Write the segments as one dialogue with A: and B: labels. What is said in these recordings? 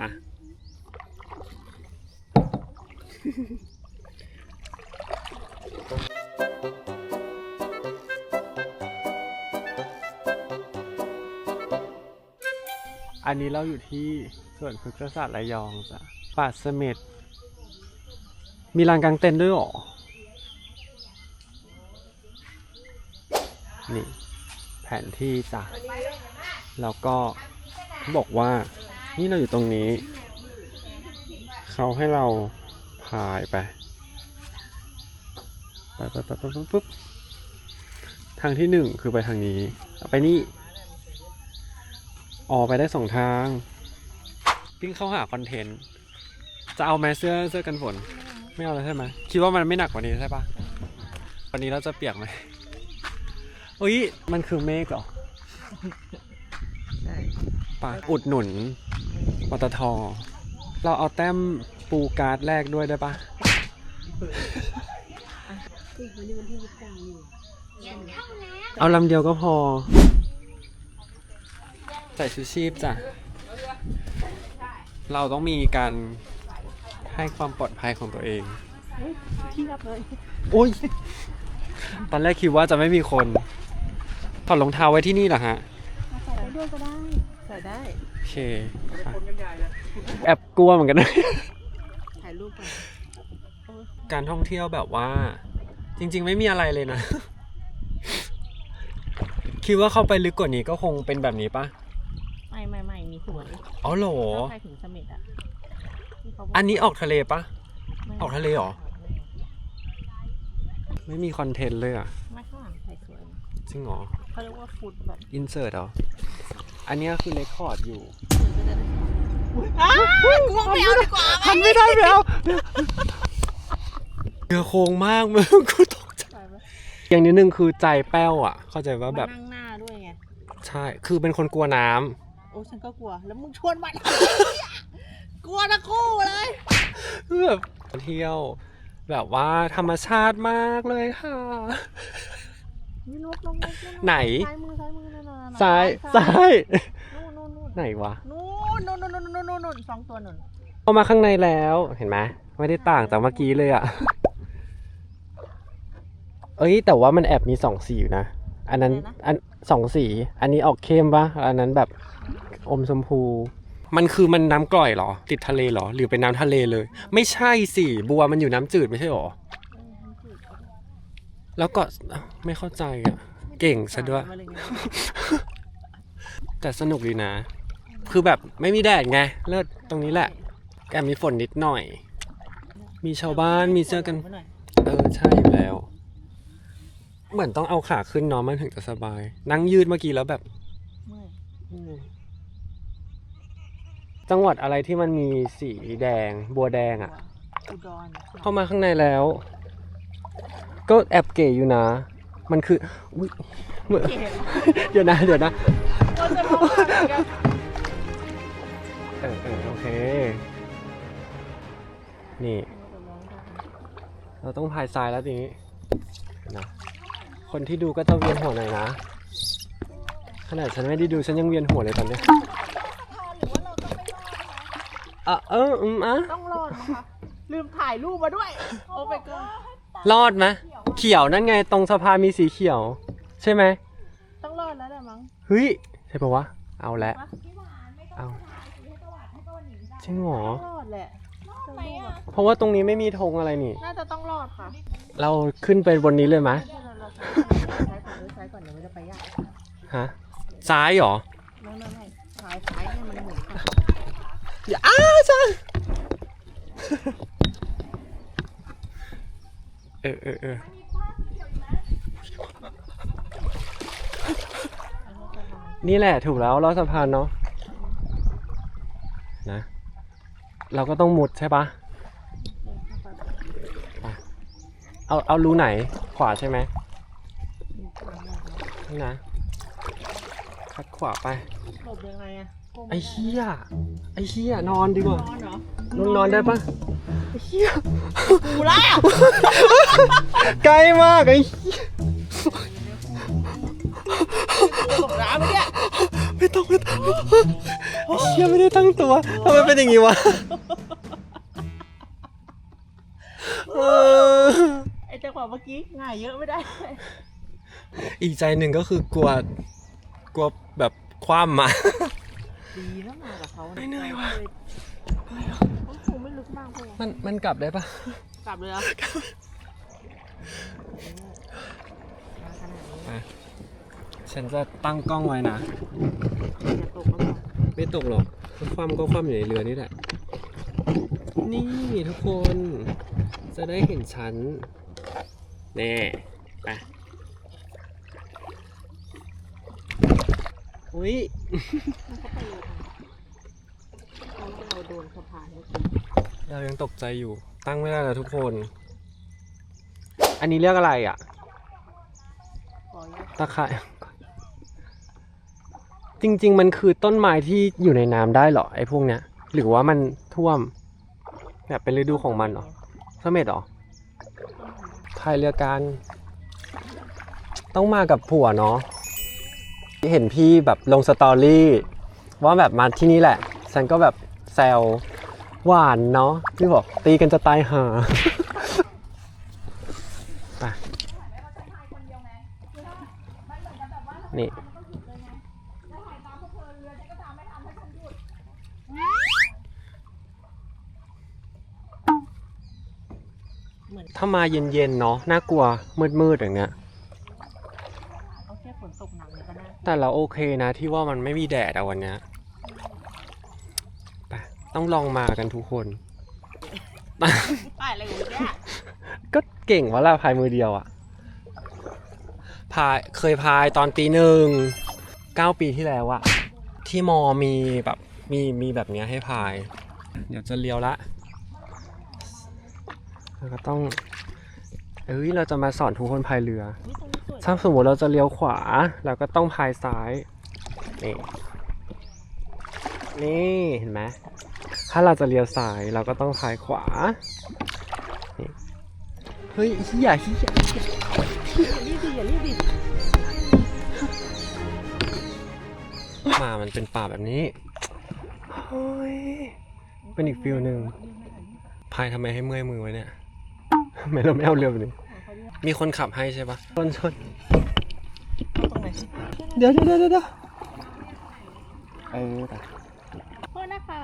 A: มา อันนี้เราอยู่ที่สวนพฤกษศาสตร์ระยองจ้ะป่าเสม็ดมีลานกลางเต็นท์ด้วยหรอ นี่ แผนที่จ้ะแล้วก็บอกว่า นี่เราอยู่ตรงนี้ เขาให้เราพายไป ไปไปไปไปปุ๊บปุ๊บทางที่หนึ่งคือไปทางนี้เอาไปนี่ ออกไปได้สองทางวิ่งเข้าหาคอนเทนต์ จะเอาไหมเสื้อเสื้อกันฝน ไม่เอาแล้วใช่ไหม คิดว่ามันไม่หนักกว่านี้ใช่ปะวันนี้เราจะเปียกไหมอุ้ย มันคือเมฆเหรอ
B: ใช่
A: ปะอุดหนุน ปตท เราเอาแต้มปูการ์ดแรกด้วยได้ปะ
B: อีกวันนี้วันที่ยี่สิบเก้านี่
A: เอาลำเดียวก็พอ ใส่ชูชีพจ้ะ เราต้องมีการให้ความปลอดภัยของตัวเอง
B: ที่รับเลย
A: โอ้ย ตอนแรกคิดว่าจะไม่มีคน ถอดรองเท้าไว้ที่นี่เหรอฮะ
B: ใส่ด้วยก็ได้ ใส่ได้
A: โอ เคค่ะแอบกลัวเหมือนกันนะ
B: ถ่ายรูปกัน
A: การท่องเที่ยวแบบว่า จริง ๆ ไม่มีอะไรเลยนะ คิดว่าเข้าไปลึกกว่านี้ก็คงเป็นแบบนี้ปะ
B: ไม่ไม่ไม่มีสวน
A: อ๋อเหรอ
B: ถ้าใครถึงเสม็ดอะที่เขาบก
A: อันนี้ออกทะเลปะ
B: ไม่
A: ออกทะเลเหรอ ไม่มีคอนเทนต์เลยอะ
B: ไม่ข้างหลังถ่ายสวย
A: จริงเหรอ
B: เขาเรียกว่าฟุตแบบ
A: อินเสิร์ตเหรอ อันเนี้ยคือเรคคอร์ดอยู่
B: อ้าวกูว่าไม่เอาดีกว่า
A: ทันไม่ได้แล้วเรือโค้งมากมึงกูตกใจ
B: ถ่ายไหม
A: อย่างนิดนึงคือใจแป้วอะ เข้าใจว่าแบบ
B: มานั่งหน้าด้วยไง
A: ใช่ คือเป็นคนกลัวน้ำ
B: โอ้ฉันก็กลัว แล้วมึงชวนมาทำไมเนี่ยกลัวทั้งคู่เลย
A: แบบเที่ยว แบบว่าธรรมชาติมากเลยค่ะ
B: นี่นกนกนกนก
A: ไหน
B: ซ้าย มือซ้ายมือนั่นน่ะ
A: ซ้ายซ้าย
B: นู่นนู่นนู่น
A: ไหนวะ
B: นู่นนู่นนู่นนู่นนู่นนู่นสองตัวนู่น
A: เข้ามาข้างในแล้วเห็นไหมไม่ได้ต่างจากเมื่อกี้เลยอะเอ้ยแต่ว่ามันแอบมีสองสีอยู่นะอันนั้นอันสองสี อันนี้ออกเข้มปะอันนั้นแบบอมชมพู มันคือมันน้ำกร่อยเหรอ ติดทะเลเหรอ หรือเป็นน้ำทะเลเลย ไม่ใช่สิบัวมันอยู่น้ำจืดไม่ใช่หรอ แล้วก็อ้าวไม่เข้าใจอะเก่งซะด้วย
B: มาเลยไง
A: แต่สนุกดีนะ คือแบบไม่มีแดดไง เลิศตรงนี้แหละแกมีฝนนิดหน่อย มีชาวบ้านมีเสื้อกันา
B: หอย
A: เออใช่อยู่แล้ว เหมือนต้องเอาขาขึ้นเนาะมันถึงจะสบาย นั่งยืดเมื่อกี้แล้วแบบ
B: เมื่อย
A: อืมจังหวัดอะไรที่มันมีสีแดง บัวแดงอะ่ะ
B: อุดร
A: เข้ามาข้างในแล้ว ก็แอบเก๋อยู่นะ มันคืออุ๊ยเหมือน
B: เก๋
A: เดี๋ยวนะ เดี๋ยวนะ
B: เราจะมองผ่านกัน
A: เออเออโอเค นี่ เราต้องพายทรายแล้วทีนี้นะคนที่ดูก็จะเวียนหัวหน่อยนะ ขนาดฉันไม่ได้ดูฉันยังเวียนหัวเลยตอนเนี้ยอะเอออืมอะ
B: ต้องรอดนะคะลืมถ่ายรูปมาด้วย โอ้ไปเกิน
A: รอดไหมเขียวนั่นไงตรงสะพานมีสีเขียว ใช่ไหม
B: ต้องรอดแล้วแหละมั้ง
A: เฮ้ย ช่ปะวะ เอาละ เอาจริงเหรอ
B: ต้องรอดแหละจะรูปแบบ
A: เพราะว่าตรงนี้ไม่มีธงอะไรนี่
B: น่าจะต้องรอดค่ะ
A: เราขึ้นไปบนนี้เลยไหม
B: ใช่เราเราซ้ายก่อนด้วยซ้ายก่อนเดี๋ยวมันจะไปยาก
A: ฮะ ซ้ายเหรอ
B: ไม่ไม่ไม่ซ้ายซ้ายเนี่ยมันเหมือนกัน
A: อย่าอ้าจ้าเออเออเออ นี่แหละถูกแล้วลอดสะพานเนาะนะ เราก็ต้องมุดใช่ปะไปเอาเอารูไหนขวาใช่ไหมนี่นะคัดขวาไป
B: หลบยังไงอะก้ม
A: ไอ้เหี้ยไอ้เหี้ยนอนดีกว่า
B: นอนเหรอ
A: นอนนอนได้ปะไอ้เหี้ย
B: กูแล้ว
A: ไกลมากไอ้ เหี้ย
B: หลบน้ำไปเนี่ย
A: ไม่ไม่ต้องไม่ต้องไอ้เชี่ยไม่ได้ตั้งตัวทำไมเป็นอย่างงี้วะเออ
B: ไอ้จังหวะเมื่อกี้ง่ายเยอะไม่ได้
A: อีกใจหนึ่งก็คือกลัวกลัวแบบคว่ำมา
B: ดีแล้วมากับเขา
A: ไม่เหนื่อยว่ะ
B: มันคงไม่ลึกมากพอ
A: มันมันกลับได้ปะ
B: กลับเลยเหรอมาขนาดนี้
A: ฉันจะตั้งกล้องไว้นะ
B: อย่าตกแล้วก็
A: ไม่ตกหรอกคว่ำก็คว่ำอยู่ในเรือนี่แหละ นี่ทุกคน จะได้เห็นฉัน แน่ไปอุ้ย
B: มันก็ไปเร็วจังเราเราโดนสะพานเมื่อกี้
A: เรายังตกใจอยู่ ตั้งไม่ได้แล้วทุกคน อันนี้เรียกอะไรอะ
B: ปล่อยอะ
A: ตะไคร่ จริง ๆ มันคือต้นไม้ที่อยู่ในน้ำได้เหรอไอ้พวกเนี้ย หรือว่ามันท่วม แบบเป็นฤดูของมันเหรอเสม็ดเหรอพายเรือกันต้องมากับผัวเนาะเห็นพี่แบบลงสตอรี่ว่าแบบมาที่นี่แหละ ฉันก็แบบแซวหวานเนาะพี่บอกตีกันจะตายห่าไปนี่
B: เหมือน
A: ถ้ามาเย็นๆเนาะน่ากลัวมืดๆอย่างเงี้ย
B: เอาแค่ฝนตกหนักเนี่ยก็น่า
A: แต่เราโอเคนะที่ว่ามันไม่มีแดดอะวันเนี้ยไปต้องลองมากันทุกคน
B: ป้ายอะไรอยู่เนี่ย
A: ก็เก่งว่าเราพายมือเดียวอะพายเคยพายตอนปีหนึ่งเก้าปีที่แล้วอะที่มอมีแบบมีมีแบบเนี้ยให้พาย เดี๋ยวจะเลี้ยวละ แล้วก็ต้องเอ้ยเราจะมาสอนทุกคนพายเรือ
B: นี่ตรงนี้สวย
A: ถ้าสมมติเราจะเลี้ยวขวาเราก็ต้องพายซ้าย นี่ นี่เห็นไหม ถ้าเราจะเลี้ยวซ้ายเราก็ต้องพายขวา นี่ เฮ้ยเฮียเฮีย
B: อย่ารีบดิอย่ารีบดิ
A: มามันเป็นป่าแบบนี้เฮ้ยเป็นอีกฟิลหนึ่งพายทำไมให้เมื่อยมือไว้เนี่ยทำ ไมเราไม่เอาเรือแบบนี้ มีคนขับให้ใช่ปะชนชน
B: เอาตรงไหน
A: เดี๋ยวเดี๋ยวเดี๋ยวเดี๋ยวเออไป
B: โทษนะคะ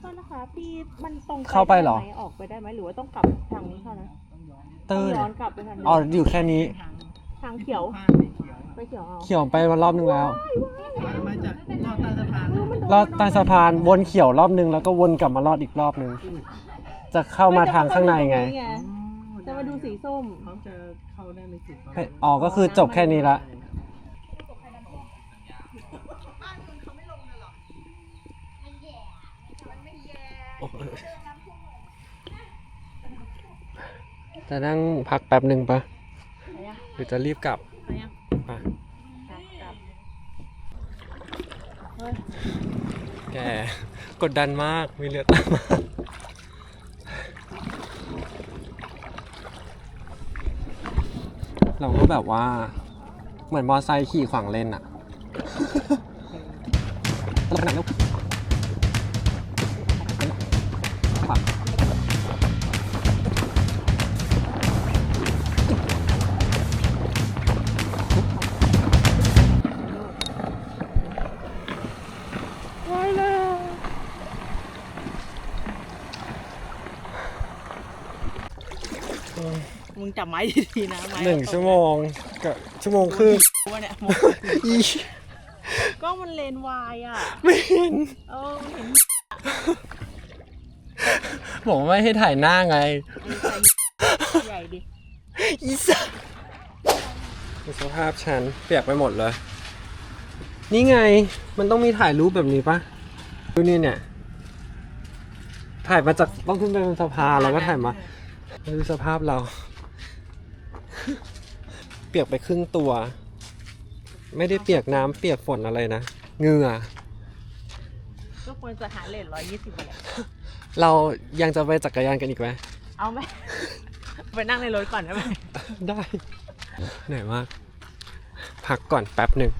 B: โทษนะคะพี่มันตรง
A: เข้าไปเหรอ
B: ด้มออกไปได้ไหมหรือว่าต้องกลับทางนี้เท่านั้น
A: ตื้น
B: ย้อนกลับไปทางนี้
A: อ๋ออยู่แค่นี้
B: ทางเขียว ไปเขียวเอา
A: เขียวไปมารอบนึงแล้ว
C: มาจากลอดใต้สะพาน
A: ลอดใต้สะพานวนเขียวรอบนึงแล้วก็วนกลับมารอดอีกรอบนึง จะเข้ามาทางข้างในไง
B: จะมาดูสีส้ม
C: เขาจะเข้าได้ไม่สุด
A: เฮ้ยอ๋อ ก็คือจบแค่นี้ละโอ้ยจะนั่งพักแป๊บหนึ่งปะหรือจะรีบกลับ
B: ไปยัง
A: ปะ
B: กลับ
A: แก กดดันมาก มีเรือตามมา เราก็แบบว่า เหมือนมอไซค์ขี่ขวางเลนอะเราไปไหนลูกขวางว้ายแล้ว
B: มึงจับไม้ดีๆนะไม้
A: หนึ่งชั่วโมงกับชั่วโมงครึ่ง
B: วะเนี่ย
A: อี
B: กล้องมันเลนวายอะ
A: ไม่เห็น
B: เออมันเห็น
A: บอกว่าไม่ให้ถ่ายหน้าไง
B: มันใหญ่ดิ
A: อีสัสดูสภาพฉันเปียกไปหมดเลย นี่ไงมันต้องมีถ่ายรูปแบบนี้ปะดูนี่เนี่ย ถ่ายมาจากต้องขึ้นไปบนสะพานแล้วก็ถ่ายมาดูสภาพเรา เปียกไปครึ่งตัว ไม่ได้เปียกน้ำเปียกฝนอะไรนะเหงื่อ
B: ก็ควรจะหาเลนร้อยยี่สิบบาท
A: เรายังจะไปจักรยานกันอีกไหม
B: เอาไหม ไปนั่งในรถก่อนได้ไหม
A: ได้ เหนื่อยมาก พักก่อนแป๊บหนึ่ง